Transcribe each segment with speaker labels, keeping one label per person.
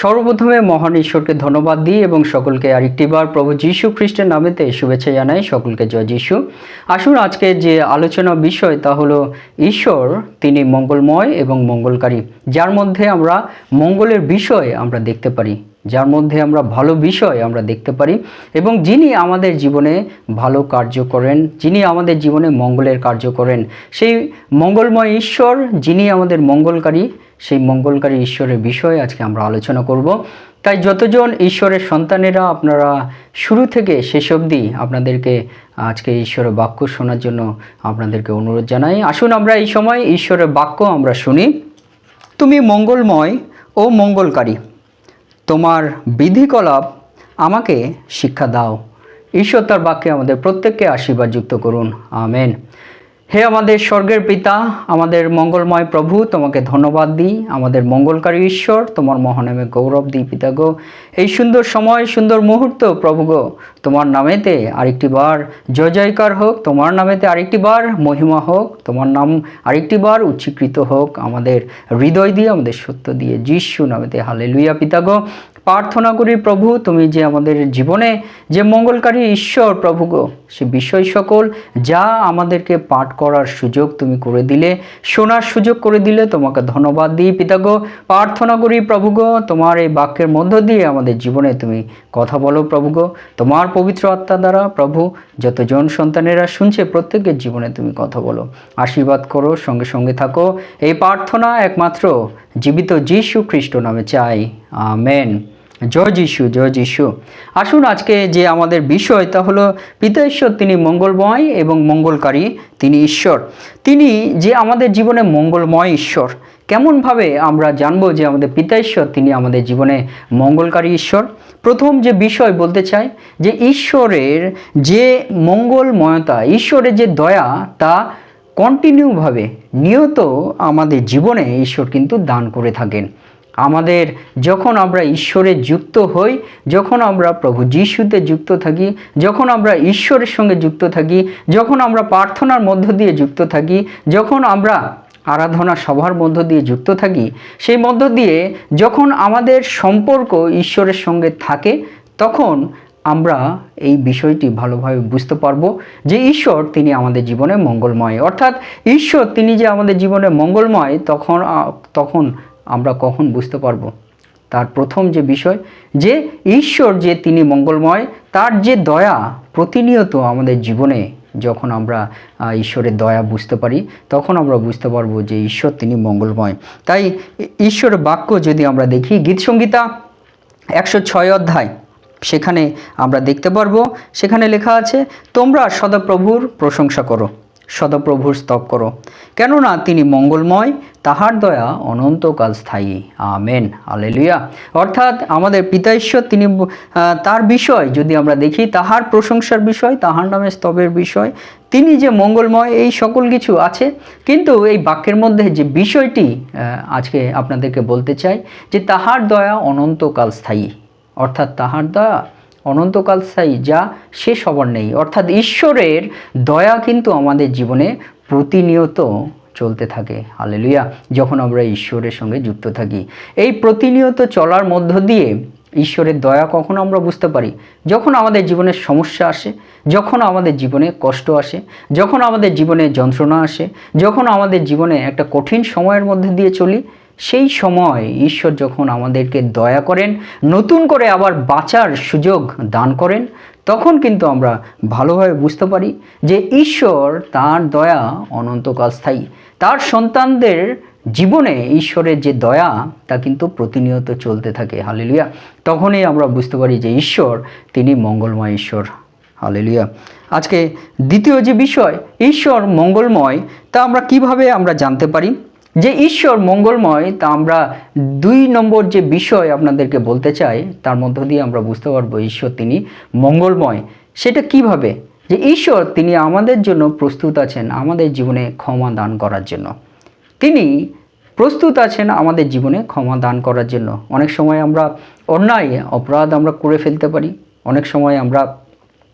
Speaker 1: সর্বপ্রথমে মহান ঈশ্বরকে ধন্যবাদ দিই এবং সকলকে আরেকটিবার প্রভু যীশু খ্রিস্টের নামেতে শুভেচ্ছা জানাই। সকলকে জয় যীশু। আসুন আজকে যে আলোচনা বিষয় তা হলো ঈশ্বর, তিনি মঙ্গলময় এবং মঙ্গলকারী। যার মধ্যে আমরা মঙ্গলের বিষয় আমরা দেখতে পারি, যার মধ্যে আমরা ভালো বিষয় আমরা দেখতে পারি এবং যিনি আমাদের জীবনে ভালো কার্য করেন, যিনি আমাদের জীবনে মঙ্গলের কার্য করেন। সেই মঙ্গলময় ঈশ্বর, যিনি আমাদের মঙ্গলকারী সেই মঙ্গলকারী ঈশ্বরের বিষয়ে আজকে আমরা আলোচনা করব। তাই যতজন ঈশ্বরের সন্তানেরা আপনারা শুরু থেকে শেষ অবধি আপনাদেরকে আজকে ঈশ্বরের বাক্য শোনার জন্য আপনাদেরকে অনুরোধ জানাই। আসুন আমরা এই সময় ঈশ্বরের বাক্য আমরা শুনি। তুমি মঙ্গলময় ও মঙ্গলকারী, তোমার বিধিকলাপ আমাকে শিক্ষা দাও। ঈশ্বর তার বাক্যে আমাদের প্রত্যেককে আশীর্বাদ যুক্ত করুন। আমেন। হে আমাদের স্বর্গের পিতা, আমাদের মঙ্গলময় প্রভু, তোমাকে ধন্যবাদ দিই। আমাদের মঙ্গলকারী ঈশ্বর, তোমার মহানামে গৌরব দিই পিতা গো। এই সুন্দর সময়, সুন্দর মুহূর্ত প্রভু গো, তোমার নামেতে আরেকটি বার জয় জয়কার হোক, তোমার নামেতে আরেকটি বার মহিমা হোক, তোমার নাম আরেকটি বার উচ্চীকৃত হোক। আমাদের হৃদয় দিয়ে, আমাদের সত্য দিয়ে, যিশু নামেতে হালে লুইয়া পিতা গো। প্রার্থনা করি প্রভু, তুমি যে আমাদের জীবনে যে মঙ্গলকারী ঈশ্বর, প্রভু গো, সে বিষয় সকল যা আমাদেরকে পাঠ করার সুযোগ তুমি করে দিলে, শোনার সুযোগ করে দিলে, তোমাকে ধন্যবাদ দিই পিতাগো প্রার্থনা করি প্রভু গো, তোমার এই বাক্যের মধ্য দিয়ে আমাদের জীবনে তুমি কথা বলো, প্রভু গো। তোমার পবিত্র আত্মা দ্বারা, প্রভু, যতজন সন্তানেরা শুনছে, প্রত্যেকের জীবনে তুমি কথা বলো। আশীর্বাদ করো, সঙ্গে সঙ্গে থাকো। এই প্রার্থনা একমাত্র জীবিত যীশু খ্রিস্ট নামে চাই। আমেন। জয় যিশু জয় যিশু আসুন আজকে যে আমাদের বিষয় তা হলো পিতা ঈশ্বর তিনি মঙ্গলময় এবং মঙ্গলকারী, তিনি ঈশ্বর। তিনি যে আমাদের জীবনে মঙ্গলময় ঈশ্বর, কেমনভাবে আমরা জানব যে আমাদের পিতা ঈশ্বর তিনি আমাদের জীবনে মঙ্গলকারী ঈশ্বর? প্রথম যে বিষয় বলতে চাই, যে ঈশ্বরের যে মঙ্গলময়তা, ঈশ্বরের যে দয়া, তা কন্টিনিউভাবে নিয়ত আমাদের জীবনে ঈশ্বর কিন্তু দান করে থাকেন। আমাদের যখন আমরা ঈশ্বরে যুক্ত হই, যখন আমরা প্রভু যিশুতে যুক্ত থাকি, যখন আমরা ঈশ্বরের সঙ্গে যুক্ত থাকি, যখন আমরা প্রার্থনার মধ্য দিয়ে যুক্ত থাকি, যখন আমরা আরাধনা সভার মধ্য দিয়ে যুক্ত থাকি, সেই মধ্য দিয়ে যখন আমাদের সম্পর্ক ঈশ্বরের সঙ্গে থাকে, তখন আমরা এই বিষয়টি ভালোভাবে বুঝতে পারব যে ঈশ্বর তিনি আমাদের জীবনে মঙ্গলময়। অর্থাৎ ঈশ্বর তিনি যে আমাদের জীবনে মঙ্গলময়, তখন তখন আমরা কখন বুঝতে পারব? তার প্রথম যে বিষয়, যে ঈশ্বর যে তিনি মঙ্গলময়, তার যে দয়া প্রতিনিয়ত আমাদের জীবনে যখন আমরা ঈশ্বরের দয়া বুঝতে পারি, তখন আমরা বুঝতে পারব যে ঈশ্বর তিনি মঙ্গলময়। তাই ঈশ্বরের বাক্য যদি আমরা দেখি গীতসংগীতা একশো ছয় অধ্যায়, সেখানে আমরা দেখতে পারব, সেখানে লেখা আছে, তোমরা সদাপ্রভুর প্রশংসা করো। সদাপ্রভুর স্তব করো। কেননা তিনি মঙ্গলময়, তাহার দয়া অনন্তকাল স্থায়ী। আমেন। আলেলুয়া অর্থাৎ আমাদের পিতা ঈশ্বর, তিনি তার বিষয় যদি আমরা দেখি, তাহার প্রশংসার বিষয়, তাহার নামে স্তবের বিষয়, তিনি যে মঙ্গলময়, এই সকল কিছু আছে। কিন্তু এই বাক্যের মধ্যে যে বিষয়টি আজকে আপনাদেরকে বলতে চাই, যে তাহার দয়া অনন্তকাল স্থায়ী। অর্থাৎ তাহার দয়া অনন্তকাল স্থায়ী যা শেষ হবার নেই। অর্থাৎ ঈশ্বরের দয়া কিন্তু আমাদের জীবনে প্রতিনিয়ত চলতে থাকে। হালেলুয়া। যখন আমরা ঈশ্বরের সঙ্গে যুক্ত থাকি, এই প্রতিনিয়ত চলার মধ্য দিয়ে ঈশ্বরের দয়া কখন আমরা বুঝতে পারি? যখন আমাদের জীবনে সমস্যা আসে, যখন আমাদের জীবনে কষ্ট আসে, যখন আমাদের জীবনে যন্ত্রণা আসে, যখন আমাদের জীবনে একটা কঠিন সময়ের মধ্যে দিয়ে চলি সেই সময় ঈশ্বর যখন আমাদেরকে দয়া করেন, নতুন করে আবার বাঁচার সুযোগ দান করেন, তখন কিন্তু আমরা ভালোভাবে বুঝতে পারি যে ঈশ্বর তার দয়া অনন্তকাল স্থায়ী। তার সন্তানদের জীবনে ঈশ্বরের যে দয়া, তা কিন্তু প্রতিনিয়ত চলতে থাকে। হালেলুয়া। তখনই আমরা বুঝতে পারি যে ঈশ্বর, তিনি মঙ্গলময় ঈশ্বর। হালেলুয়া। আজকে দ্বিতীয় যে বিষয়, ঈশ্বর মঙ্গলময়, তা আমরা কীভাবে আমরা জানতে পারি? যে ঈশ্বর মঙ্গলময়, তা আমরা দুই নম্বর যে বিষয় আপনাদেরকে বলতে চাই, তার মধ্য দিয়ে আমরা বুঝতে পারব ঈশ্বর তিনি মঙ্গলময়। সেটা কীভাবে? যে ঈশ্বর তিনি আমাদের জন্য প্রস্তুত আছেন আমাদের জীবনে ক্ষমা দান করার জন্য। তিনি প্রস্তুত আছেন আমাদের জীবনে ক্ষমা দান করার জন্য। অনেক সময় আমরা অন্যায়, অপরাধ আমরা করে ফেলতে পারি। অনেক সময় আমরা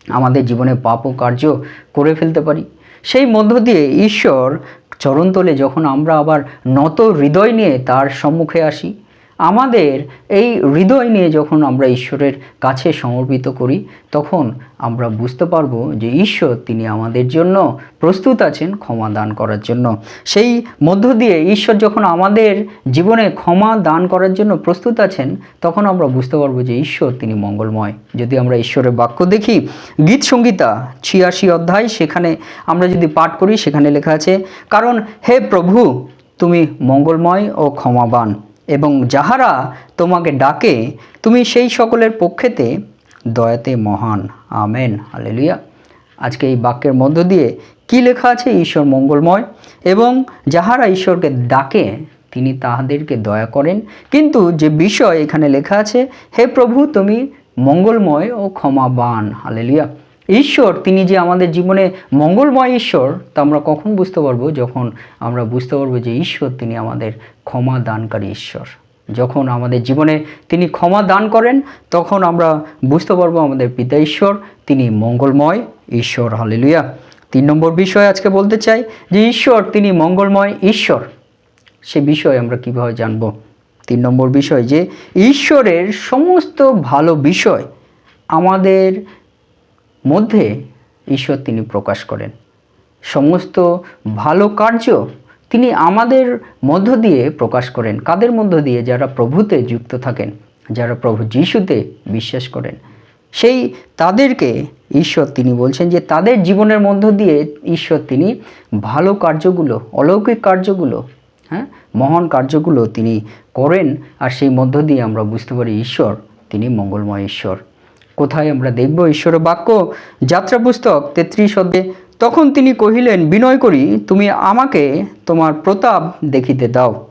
Speaker 1: আমাদের জীবনে পাপ ও কার্য করে ফেলতে পারি। সেই মধ্য দিয়ে ঈশ্বর চরণতলে যখন আমরা আবার নত হৃদয় নিয়ে তার সম্মুখে আসি আমাদের এই হৃদয় নিয়ে যখন আমরা ঈশ্বরের কাছে সমর্পিত করি, তখন আমরা বুঝতে পারব যে ঈশ্বর তিনি আমাদের জন্য প্রস্তুত আছেন ক্ষমা দান করার জন্য। সেই মধ্য দিয়ে ঈশ্বর যখন আমাদের জীবনে ক্ষমা দান করার জন্য প্রস্তুত আছেন, তখন আমরা বুঝতে পারব যে ঈশ্বর তিনি মঙ্গলময়। যদি আমরা ঈশ্বরের বাক্য দেখি, গীত সঙ্গীতা ছিয়াশি অধ্যায়, সেখানে আমরা যদি পাঠ করি, সেখানে লেখা আছে, কারণ হে প্রভু, তুমি মঙ্গলময় ও ক্ষমাবান। এবং যাহারা তোমাকে ডাকে, তুমি সেই সকলের পক্ষেতে দয়াতে মহান। আমেন। হালেলুয়া। আজকে এই বাক্যের মধ্য দিয়ে কি লেখা আছে? ঈশ্বর মঙ্গলময়। এবং যাহারা ঈশ্বরকে ডাকে, তিনি তাহাদেরকে দয়া করেন। কিন্তু যে বিষয় এখানে লেখা আছে, হে প্রভু, তুমি মঙ্গলময় ও ক্ষমাবান। হালেলুয়া। ঈশ্বর, তিনি যে আমাদের জীবনে মঙ্গলময় ঈশ্বর, তা আমরা কখন বুঝতে পারব? যখন আমরা বুঝতে পারব যে ঈশ্বর তিনি আমাদের ক্ষমা দানকারী ঈশ্বর। যখন আমাদের জীবনে তিনি ক্ষমা দান করেন, তখন আমরা বুঝতে পারব আমাদের পিতা ঈশ্বর, তিনি মঙ্গলময় ঈশ্বর। হালেলুয়া। তিন নম্বর বিষয় আজকে বলতে চাই যে ঈশ্বর, তিনি মঙ্গলময় ঈশ্বর। সে বিষয় আমরা কীভাবে জানব? তিন নম্বর বিষয় যে ঈশ্বরের সমস্ত ভালো বিষয় আমাদের মধ্যে ঈশ্বর তিনি প্রকাশ করেন। সমস্ত ভালো কার্য তিনি আমাদের মধ্য দিয়ে প্রকাশ করেন। কাদের মধ্য দিয়ে? যারা প্রভুতে যুক্ত থাকেন, যারা প্রভু যিশুতে বিশ্বাস করেন। সেই তাদেরকে ঈশ্বর তিনি বলছেন যে, তাদের জীবনের মধ্য দিয়ে ঈশ্বর তিনি ভালো কার্যগুলো, অলৌকিক কার্যগুলো হ্যাঁ মহান কার্যগুলো তিনি করেন। আর সেই মধ্য দিয়ে আমরা বুঝতে পারি ঈশ্বর তিনি মঙ্গলময় ঈশ্বর। কোথায় আমরা দেখব? ঈশ্বরের বাক্য, যাত্রা পুস্তক তেত্রিশ অধ্যায়ে, তখন তিনি কহিলেন, বিনয় করি, তুমি আমাকে তোমার প্রতাপ দেখিতে দাও।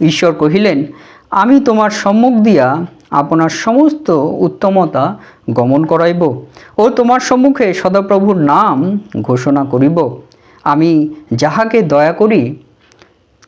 Speaker 1: ঈশ্বর কহিলেন, আমি তোমার সম্মুখ দিয়া আপনার সমস্ত উত্তমতা গমন করাইব ও তোমার সম্মুখে সদাপ্রভুর নাম ঘোষণা করিব। আমি যাহাকে দয়া করি,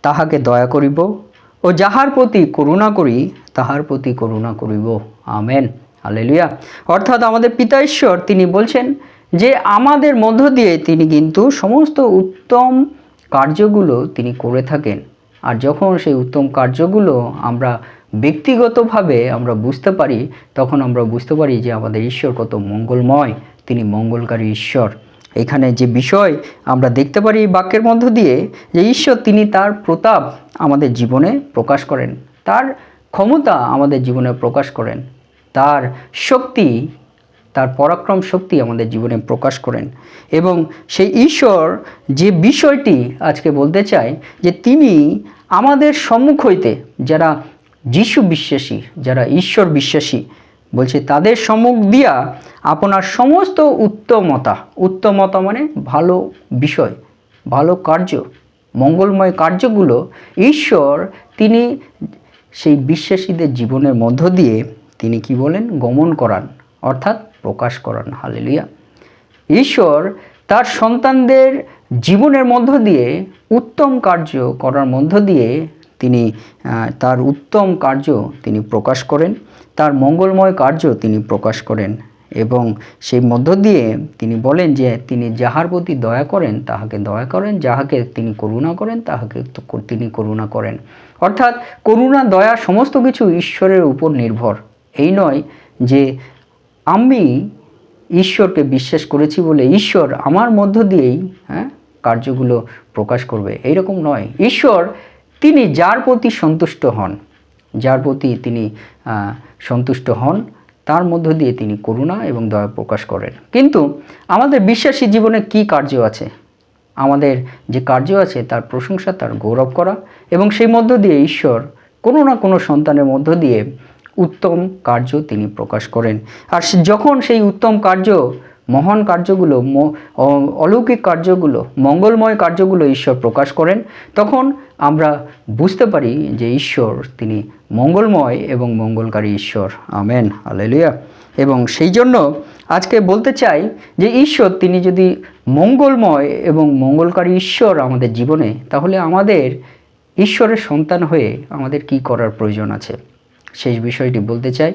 Speaker 1: তাহাকে দয়া করিব ও যাহার প্রতি করুণা করি, তাহার প্রতি করুণা করিব। আমেন। হালেলুয়া। অর্থাৎ আমাদের পিতা ঈশ্বর, তিনি বলছেন যে আমাদের মধ্য দিয়ে তিনি কিন্তু সমস্ত উত্তম কার্যগুলো তিনি করে থাকেন। আর যখন সেই উত্তম কার্যগুলো আমরা ব্যক্তিগতভাবে আমরা বুঝতে পারি, তখন আমরা বুঝতে পারি যে আমাদের ঈশ্বর কত মঙ্গলময়, তিনি মঙ্গলকারী ঈশ্বর। এখানে যে বিষয় আমরা দেখতে পারি বাক্যের মধ্য দিয়ে, যে ঈশ্বর তিনি তার প্রতাপ আমাদের জীবনে প্রকাশ করেন। তার ক্ষমতা আমাদের জীবনে প্রকাশ করেন। তার শক্তি, তার পরাক্রম শক্তি আমাদের জীবনে প্রকাশ করেন। এবং সেই ঈশ্বর যে বিষয়টি আজকে বলতে চাই, যে তিনি আমাদের সম্মুখ হইতে যারা যিশু বিশ্বাসী, যারা ঈশ্বর বিশ্বাসী, বলছে তাদের সম্মুখ দিয়া আপনার সমস্ত উত্তমতা উত্তমতা মানে ভালো বিষয়, ভালো কার্য, মঙ্গলময় কার্যগুলো ঈশ্বর তিনি সেই বিশ্বাসীদের জীবনের মধ্য দিয়ে তিনি কি বলেন? গমন করান, অর্থাৎ প্রকাশ করান। হালেলুয়া। ঈশ্বর তার সন্তানদের জীবনের মধ্য দিয়ে উত্তম কার্য করার মধ্য দিয়ে তিনি তার উত্তম কার্য তিনি প্রকাশ করেন, তার মঙ্গলময় কার্য তিনি প্রকাশ করেন এবং সেই মধ্য দিয়ে তিনি বলেন যে তিনি যাহার প্রতি দয়া করেন, তাহাকে দয়া করেন, যাহাকে তিনি করুণা করেন, তাহাকে তিনি করুণা করেন। অর্থাৎ করুণা, দয়া সমস্ত কিছু ঈশ্বরের উপর নির্ভর। এই নয় যে আমি ঈশ্বরকে বিশ্বাস করেছি বলে ঈশ্বর আমার মধ্য দিয়েই হ্যাঁ কার্যগুলো প্রকাশ করবে। এইরকম নয়। ঈশ্বর তিনি যার প্রতি সন্তুষ্ট হন, যার প্রতি তিনি সন্তুষ্ট হন, তার মধ্য দিয়ে তিনি করুণা এবং দয়া প্রকাশ করেন। কিন্তু আমাদের বিশ্বাসী জীবনে কি কার্য আছে? আমাদের যে কার্য আছে তার প্রশংসা, তার গৌরব করা এবং সেই মধ্য দিয়ে ঈশ্বর কোনো না কোনো সন্তানের মধ্য দিয়ে উত্তম কার্য তিনি প্রকাশ করেন। আর যখন সেই উত্তম কার্য, মহান কার্যগুলো অলৌকিক কার্যগুলো, মঙ্গলময় কার্যগুলো ঈশ্বর প্রকাশ করেন, তখন আমরা বুঝতে পারি যে ঈশ্বর তিনি মঙ্গলময় এবং মঙ্গলকারী ঈশ্বর। আমেন। আলেলুয়া এবং সেই জন্য আজকে বলতে চাই যে ঈশ্বর তিনি যদি মঙ্গলময় এবং মঙ্গলকারী ঈশ্বর আমাদের জীবনে, তাহলে আমাদের ঈশ্বরের সন্তান হয়ে আমাদের কি করার প্রয়োজন আছে? সেই বিষয়টি বলতে চাই,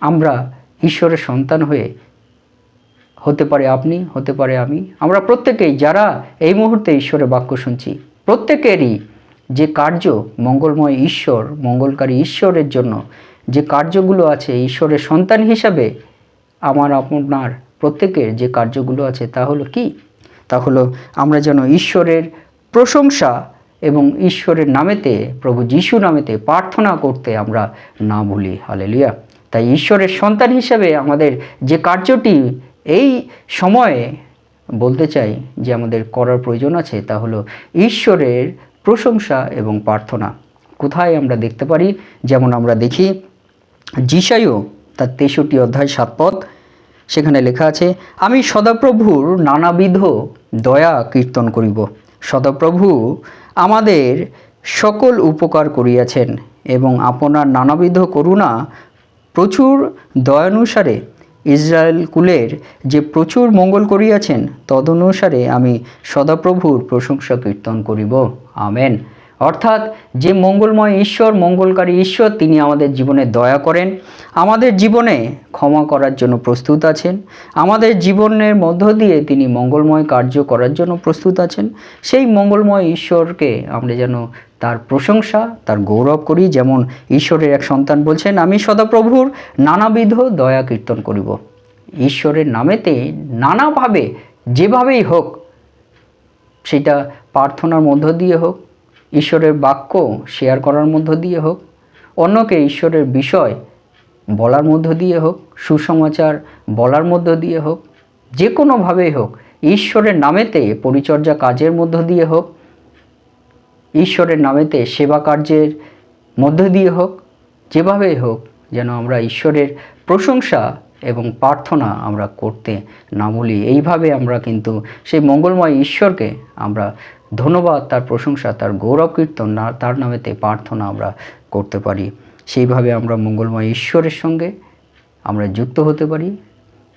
Speaker 1: আমরা ঈশ্বরের সন্তান হয়ে হতে পারে আপনি, হতে পারে আমি, আমরা প্রত্যেকেই যারা এই মুহূর্তে ঈশ্বরের বাক্য শুনছি, প্রত্যেকেরই যে কার্য মঙ্গলময় ঈশ্বর, মঙ্গলকারী ঈশ্বরের জন্য যে কার্যগুলো আছে ঈশ্বরের সন্তান হিসাবে, আমার, আপনার প্রত্যেকের যে কার্যগুলো আছে তা হলো কি? তা হলো আমরা যেন ঈশ্বরের প্রশংসা এবং ঈশ্বরের নামেতে, প্রভু যিশু নামেতে প্রার্থনা করতে আমরা না ভুলি হালেলুয়া। তাই ঈশ্বরের সন্তান হিসাবে আমাদের যে কার্যটি এই সময়ে বলতে চাই যে আমাদের করার প্রয়োজন আছে, তা হলো ঈশ্বরের প্রশংসা এবং প্রার্থনা। কোথায় আমরা দেখতে পারি? যেমন আমরা দেখি জিসাইও তার তেষট্টি অধ্যায় সাত পদ, সেখানে লেখা আছে, আমি সদাপ্রভুর নানাবিধ দয়া কীর্তন করিব। সদাপ্রভু আমাদের সকল উপকার করিয়াছেন এবং আপনার নানাবিধ করুণা প্রচুর দয়ানুসারে ইসরায়েল কুলের যে প্রচুর মঙ্গল করিয়াছেন, তদনুসারে আমি সদাপ্রভুর প্রশংসা কীর্তন করিব। আমেন। অর্থাৎ যে মঙ্গলময় ঈশ্বর, মঙ্গলকারী ঈশ্বর, তিনি আমাদের জীবনে দয়া করেন। আমাদের জীবনে ক্ষমা করার জন্য প্রস্তুত আছেন। আমাদের জীবনের মধ্য দিয়ে তিনি মঙ্গলময় কার্য করার জন্য প্রস্তুত আছেন। সেই মঙ্গলময় ঈশ্বরকে আমরা যেন তার প্রশংসা, তার গৌরব করি। যেমন ঈশ্বরের এক সন্তান বলছেন, আমি সদাপ্রভুর নানাবিধ দয়া কীর্তন করিব। ঈশ্বরের নামেতে নানাভাবে, যেভাবেই হোক, সেটা প্রার্থনার মধ্য দিয়ে হোক ঈশ্বরের বাক্য শেয়ার করার মধ্য দিয়ে হোক, অন্যকে ঈশ্বরের বিষয় বলার মধ্য দিয়ে হোক, সুসমাচার বলার মধ্য দিয়ে হোক, যে কোনোভাবেই হোক, ঈশ্বরের নামেতে পরিচর্যা কাজের মধ্য দিয়ে হোক, ঈশ্বরের নামেতে সেবা কার্যের মধ্য দিয়ে হোক, যেভাবেই হোক যেন আমরা ঈশ্বরের প্রশংসা এবং প্রার্থনা আমরা করতে না বলি এইভাবে আমরা কিন্তু সেই মঙ্গলময় ঈশ্বরকে আমরা ধন্যবাদ, তার প্রশংসা, তার গৌরব কীর্তন, না, তার নামেতে প্রার্থনা আমরা করতে পারি। সেইভাবে আমরা মঙ্গলময় ঈশ্বরের সঙ্গে আমরা যুক্ত হতে পারি।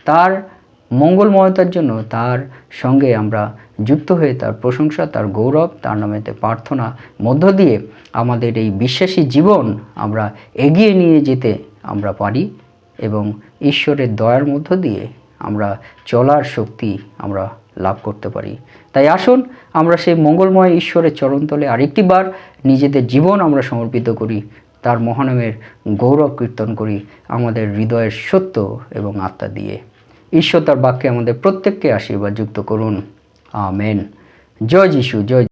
Speaker 1: তার মঙ্গলময়তার জন্য তার সঙ্গে আমরা যুক্ত হয়ে তার প্রশংসা, তার গৌরব, তার নামেতে প্রার্থনা মধ্য দিয়ে আমাদের এই বিশ্বাসী জীবন আমরা এগিয়ে নিয়ে যেতে আমরা পারি এবং ঈশ্বরের দয়ার মধ্য দিয়ে আমরা চলার শক্তি আমরা লাভ করতে পারি। তাই আসুন আমরা সেই মঙ্গলময় ঈশ্বরের চরণতলে আরেকটি বার নিজেদের জীবন আমরা সমর্পিত করি, তার মহানামের গৌরব কীর্তন করি আমাদের হৃদয়ের সত্য এবং আত্মা দিয়ে। ঈশ্বর তার বাক্যে আমাদের প্রত্যেককে আশীর্বাদ যুক্ত করুন। আমেন। জয় যিশু, জয়